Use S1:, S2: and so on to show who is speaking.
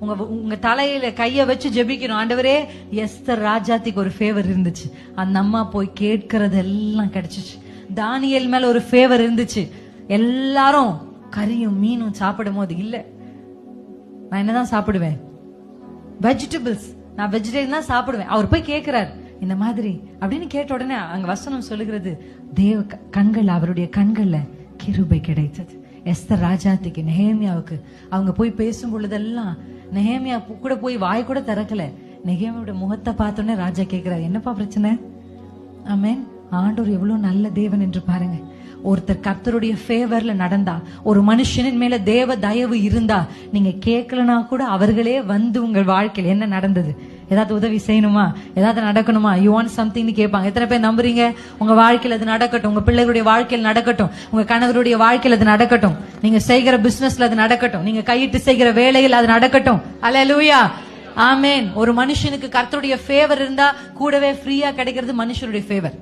S1: உங்க உங்க தலையில கைய வச்சு ஜெபிக்கணும். ஆண்டவரே எஸ்தர் ராஜாத்திக்கு ஒரு ஃபேவர் இருந்துச்சு. அந்த அம்மா போய் கேட்கறதெல்லாம் கிடைச்சிச்சு. தானியல் மேல ஒரு ஃபேவர் இருந்துச்சு. எல்லாரும் கறியும் மீனும் சாப்பிடும் போது இல்ல நான் என்னதான் சாப்பிடுவேன்? வெஜிடபிள்ஸ் நான் வெஜிடேரியன் தான் சாப்பிடுவேன். அவர் போய் கேட்கிறார் இந்த மாதிரி அப்படின்னு கேட்ட உடனே அங்க வசனம் சொல்லுகிறது தேவ கண்கள் அவருடைய கண்கள்ல கிருபை கிடைத்தது. எஸ்தர் ராஜாத்திக்கு நெஹேமியாவுக்கு அவங்க போய் பேசும் பொழுதெல்லாம் நெஹேமியா கூட போய் வாய் கூட திறக்கல. நெஹேமியோட முகத்தை பார்த்தோன்னே ராஜா கேட்கிறார் என்னப்பா பிரச்சனை? ஆமேன் ஆண்டோர் எவ்வளவு நல்ல தேவன் என்று பாருங்க. ஒருத்தர் கர்த்தருடைய ஃபேவர்ல நடந்தா ஒரு மனுஷனின் மேல தேவ தயவு இருந்தா நீங்க கேட்கலனா கூட அவர்களே வந்து உங்கள் வாழ்க்கையில் என்ன நடந்தது? ஏதாவது உதவி செய்யணுமா? ஏதாவது நடக்கணுமா? யூ வாண்ட் சம்திங்னு கேட்பாங்க. எத்தனை பேர் நம்புறீங்க? உங்க வாழ்க்கையில் அது நடக்கட்டும். உங்க பிள்ளைகளுடைய வாழ்க்கையில் நடக்கட்டும். உங்க கணவருடைய வாழ்க்கையில் அது நடக்கட்டும். நீங்க செய்கிற பிசினஸ்ல அது நடக்கட்டும். நீங்க கையிட்டு செய்கிற வேலையில் அது நடக்கட்டும். அல்ல லூயா ஆமேன் ஒரு மனுஷனுக்கு கர்த்தருடைய ஃபேவர் இருந்தா கூடவே ஃப்ரீயா கிடைக்கிறது மனுஷனுடைய ஃபேவர்